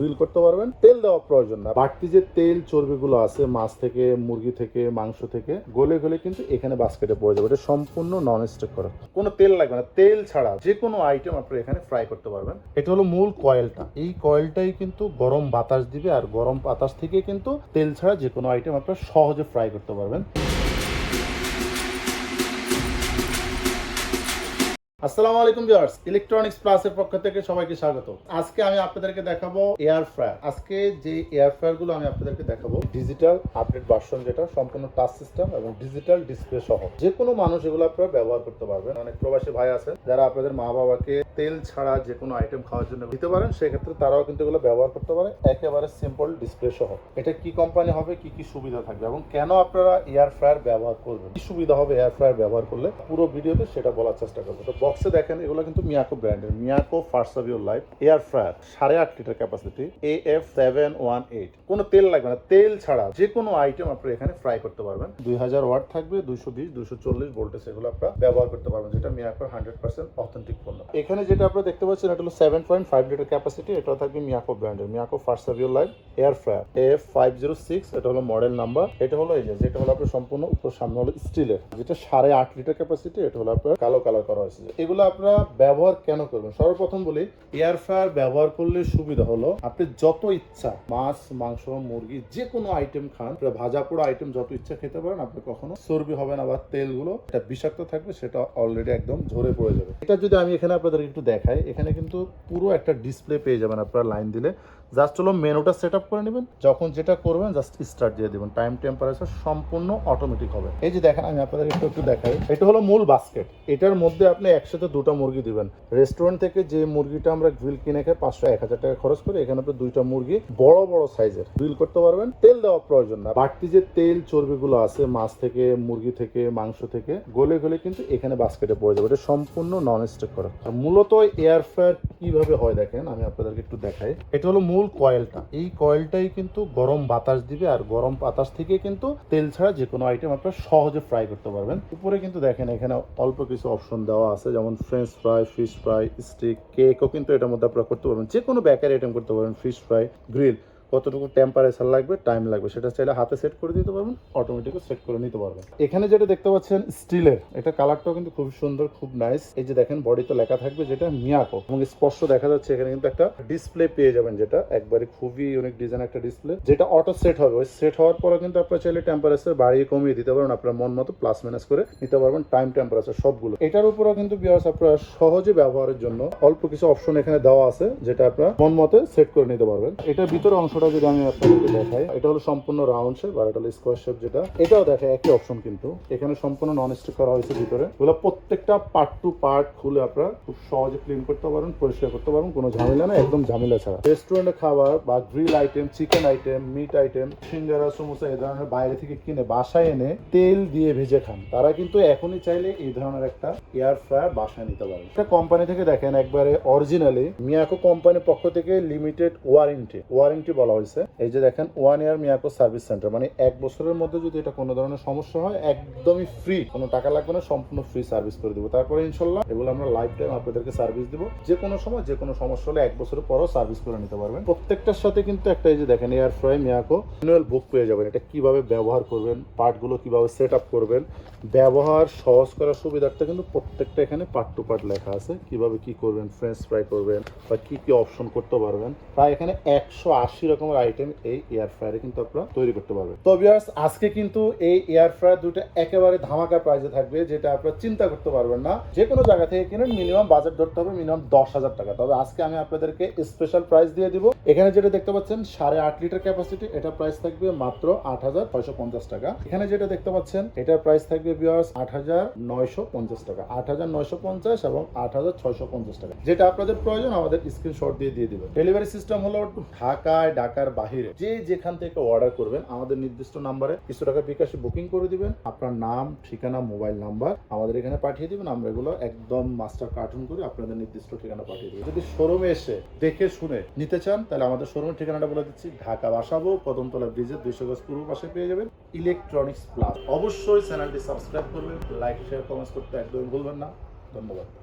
Grill করতে পারবেন। তেল দেওয়া প্রয়োজন না। বাড়তি যে তেল চর্বিগুলো আছে, মাছ থেকে, মুরগি থেকে, মাংস থেকে, গলে গলে কিন্তু এখানে বাস্কেটে পড়ে যাবে। এটা সম্পূর্ণ নন স্টিক করা। কোনো তেল লাগবে না। তেল ছাড়া যে কোনো আইটেম আপনি এখানে ফ্রাই করতে পারবেন। এটা হলো মূল কয়েলটা এই কয়েলটাই কিন্তু গরম বাতাস দিবে। আর গরম বাতাস থেকে কিন্তু তেল ছাড়া যে কোনো আইটেম আপনারা সহজে ফ্রাই করতে পারবেন। আসসালামু আলাইকুম ভিউয়ার্স ইলেকট্রনিক্স প্লাসের পক্ষ থেকে সবাইকে স্বাগত। আজকে আমি আপনাদেরকে দেখাবো এয়ার ফ্রায়ার আজকে যে এয়ার ফ্রায়ারগুলো আমি আপনাদেরকে দেখাবো ডিজিটাল আপডেট ভার্সন যেটা, সম্পূর্ণ টাচ সিস্টেম এবং ডিজিটাল ডিসপ্লে সহ। যে কোনো মানুষ এগুলো আপনারা ব্যবহার করতে পারবেন। অনেক প্রবাসী ভাই আছেন, যারা আপনাদের মা বাবাকে তেল ছাড়া যে কোনো আইটেম খাওয়ার জন্য দিতে পারেন, সেক্ষেত্রে তারাও কিন্তু এগুলো ব্যবহার করতে পারে। একেবারে সিম্পল ডিসপ্লে সহ। এটা কি কোম্পানি হবে, কি কি সুবিধা থাকবে এবং কেন আপনারা এয়ার ফ্রায়ার ব্যবহার করবেন? কি সুবিধা হবে এয়ার ফ্রায়ার ব্যবহার করলে? পুরো ভিডিওতে সেটা বলার চেষ্টা করব। তো বক্সে দেখেন, এগুলো কিন্তু মিয়াকো ব্র্যান্ডের Miyako first of your life air fryer সাড়ে আট litre capacity A F seven one eight কোনো তেল লাগবে না। তেল ছাড়া যে কোনো আইটেম আপনি এখানে ফ্রাই করতে পারবেন। দুই হাজার ওয়াট থাকবে, দুইশো বিশ, দুইশো চল্লিশ ভোল্টেজ এগুলো আপনারা ব্যবহার করতে পারবেন, যেটা মিয়াকোর হান্ড্রেড পার্সেন্ট অথেন্টিক পণ্য। এখানে যেটা আপনারা দেখতে পাচ্ছেন, এটা হলো seven point five litre capacity এটা থাকবে মিয়াকো ব্র্যান্ডের Miyako first your life air fryer F five zero six এটা হলো মডেল নাম্বার এটা হলো এই যে, যেটা হলো আপনার সম্পূর্ণ, উপর সামনে হলো স্টিলের যেটা সাড়ে আট লিটার ক্যাপাসিটি এটা হলো আপনার কালো কালার করা হয়েছে। এগুলো আপনারা ব্যবহার কেন করবেন? সর্বপ্রথম বলি এয়ার ফ্রায়ার ব্যবহার করলে সুবিধা হলো, আপনি যত ইচ্ছা, মাছ, মাংস, মুরগি যে কোনো আইটেম খান ভাজা পোড়া আইটেম যত ইচ্ছা খেতে পারেন আপনি কখনো চর্বি হবে না বা তেলগুলো, এটা বিষাক্ত থাকবে, সেটা অলরেডি একদম ঝরে পড়ে যাবে। এটা যদি আমি এখানে আপনাদের একটু দেখাই। এখানে কিন্তু পুরো একটা ডিসপ্লে পেয়ে যাবেন আপনারা লাইন দিলে। জাস্ট হলো মেনুটা সেট করে নেবেন। যখন যেটা করবেন জাস্ট স্টার্ট দিয়ে দেবেন। টাইম টেম্পারেচার সম্পূর্ণ অটোমেটিক হবে। এই যে দেখেন, আমি আপনাদের একটু একটু দেখাই। এটা হলো মূল বাস্কেট এটার মধ্যে আপনি একসাথে দুটো মুরগি দিবেন। রেস্টুরেন্ট থেকে যে মুরগিটা আমরা গ্রিল কিনে খাই পাঁচশো, এক হাজার টাকা খরচ করে, এখানে আপনি দুইটা মুরগি বড় বড় সাইজের গ্রিল করতে পারবেন। তেল দেওয়া প্রয়োজন না। বাড়তি যে তেল চর্বিগুলো আছে, মাছ থেকে, মুরগি থেকে, মাংস থেকে, গলে গলে কিন্তু এখানে বাস্কেটে পড়ে যাবে। এটা সম্পূর্ণ নন স্টিক করা। আর মূলত এয়ার ফ্রায়ার কীভাবে হয় দেখেন, আমি আপনাদেরকে একটু দেখাই। এটা হলো মূল কয়েলটা এই কয়েলটাই কিন্তু গরম বাতাস দিবে আর গরম বাতাস থেকে কিন্তু তেল ছাড়া যে কোনো আইটেম আপনারা সহজে ফ্রাই করতে পারবেন। উপরে কিন্তু দেখেন, এখানে অল্প কিছু অপশন দেওয়া আছে, যেমন French fry fish fry stick কেকও কিন্তু এটার মধ্যে আপনারা করতে পারবেন। যে কোনো বেকারি আইটেম করতে পারবেন ফিশ ফ্রাই গ্রিল কতটুকু টেম্পারেচার লাগবে টাইম লাগবে, সেটা চাইলে হাতে সেট করে দিতে পারবেন অটোমেটিকও সেট করে নিতে পারবেন। এখানে যেটা দেখতে পাচ্ছেন স্টিলের এটা কালারটাও কিন্তু খুব সুন্দর, খুব নাইস এই যে দেখেন বডিতে লেখা থাকবে যেটা মিয়াকো। এবং স্পষ্ট দেখা যাচ্ছে, এখানে কিন্তু একটা ডিসপ্লে পেয়ে যাবেন যেটা, একবারে খুবই ইউনিক ডিজাইন একটা ডিসপ্লে যেটা অটো সেট হবে, ওই সেট হওয়ার পরে কিন্তু আপনারা চাইলে টেম্পারেচার বাড়িয়ে কমিয়ে দিতে পারবেন, আপনার মন মতো প্লাস মাইনাস করে নিতে পারবেন টাইম টেম্পারেচার সবগুলো। এটার উপরেও কিন্তু বিয়ার্স আপনারা সহজে ব্যবহারের জন্য অল্প কিছু অপশন এখানে দেওয়া আছে, যেটা আপনারা মন মতে সেট করে নিতে পারবেন। এটার ভিতরে অংশটা যদি আমি আপনাদেরকে দেখাই, এটা হলো সম্পূর্ণ রাউন্ড শেপ আর এটা হলো স্কোয়ার শেপ যেটা। এটাও দেখে একই অপশন কিন্তু। এখানে সম্পূর্ণ নন স্টিক করা হয়েছে ভিতরে। এগুলো প্রত্যেকটা পার্ট টু পার্ট খুলে আপনারা খুব সহজে ক্লিন করতে পারবেন, পরিষ্কার করতে পারবেন, কোনো ঝামেলা না একদম ঝামেলা ছাড়া। রেস্টুরেন্টে খাবার বা grill item chicken item meat item singara, samosa এই ধরনের বাইরে থেকে কিনে বাসায় এনে তেল দিয়ে ভেজে খান। তারা কিন্তু এখনই চাইলে এই ধরনের একটা এয়ার ফ্রায়ার বাসায় নিতে পারেন। একটা কোম্পানি থেকে দেখেন একবারে অরিজিনালি মিয়াকো কোম্পানির পক্ষ থেকে লিমিটেড ওয়ারেন্টি ওয়ারেন্টি বলা হয়েছে। এই যে দেখেন one year Miyako service centre মানে এক বছরের মধ্যে যদি এটা কোনো ধরনের সমস্যা হয়, একদমই ফ্রি কোনো টাকা লাগবে না, সম্পূর্ণ ফ্রি সার্ভিস করে দেবো। তারপরে ইনশাল্লাহ এগুলো আমরা লাইফ টাইম আপনাদেরকে সার্ভিস দিব। যে কোনো সময়, যে কোনো সমস্যা হলে এক বছরের পরও সার্ভিস করে নিতে পারবেন। প্রত্যেকটার সাথে কিন্তু একটা এই যে দেখেন air fry Miyako manual book পেয়ে যাবেন। এটা কীভাবে ব্যবহার করবেন পার্টগুলো কীভাবে সেট আপ করবেন, ব্যবহার, সহজ করার সুবিধার্থে কিন্তু প্রত্যেকটা এখানে পার্ট টু পার্ট লেখা আছে। কীভাবে কি করবেন ফ্রেঞ্চ ফ্রাই করবেন, বা কি কি অপশন করতে পারবেন। প্রায় এখানে একশো আশি রকমের আইটেম এই এয়ার ফ্রায়ারে কিন্তু আপনারা তৈরি করতে পারবেন। তো ভিউয়ার্স আজকে কিন্তু এই এয়ার ফ্রায়ার দুটো একেবারে ধামাকা প্রাইজে থাকবে, যেটা আপনারা চিন্তা করতে পারবেন না। যে কোনো জায়গা থেকে কিনেন মিনিমাম বাজেট ধরতে হবে মিনিমাম দশ হাজার টাকা। তবে আজকে আমি আপনাদেরকে স্পেশাল প্রাইস দিয়ে দিব। এখানে যেটা দেখতে পাচ্ছেন, সাড়ে আট লিটার ক্যাপাসিটি এটা প্রাইস থাকবে মাত্র আট হাজার ছয়শো পঞ্চাশ টাকা। এখানে যেটা দেখতে পাচ্ছেন, এটার প্রাইস থাকবে ভিউয়ার্স আট হাজার নয়শো পঞ্চাশ টাকা। আট হাজার নয়শো পঞ্চাশ এবং আট হাজার ছয়শো পঞ্চাশ টাকা। যেটা আপনাদের প্রয়োজন, আমাদের স্ক্রিনশট দিয়ে দিয়ে দিবেন। ডেলিভারি সিস্টেম হলো ঢাকায় ঢাকার বাহিরে যে যেখান থেকে অর্ডার করবেন, আমাদের নির্দিষ্ট নাম্বারে কিছু টাকা বিকাশে বুকিং করে দিবেন। আপনার নাম, ঠিকানা মোবাইল নাম্বার আমাদের এখানে পাঠিয়ে দিবেন। আমরা এগুলো একদম মাস্টার কার্টুন করে আপনাদের নির্দিষ্ট ঠিকানা পাঠিয়ে দেবো। যদি শোরুমে এসে দেখে শুনে নিতে চান, তাহলে আমাদের শোরুমের ঠিকানাটা বলে দিচ্ছি। ঢাকা বাসাবো কদমতলা ব্রিজের দুইশো গজ পূর্ব পাশে পেয়ে যাবেন। ইলেকট্রনিক্স প্লাস অবশ্যই চ্যানেলটি সাবস্ক্রাইব করবেন লাইক শেয়ার কমেন্টস করতে একদমই ভুলবেন না। ধন্যবাদ।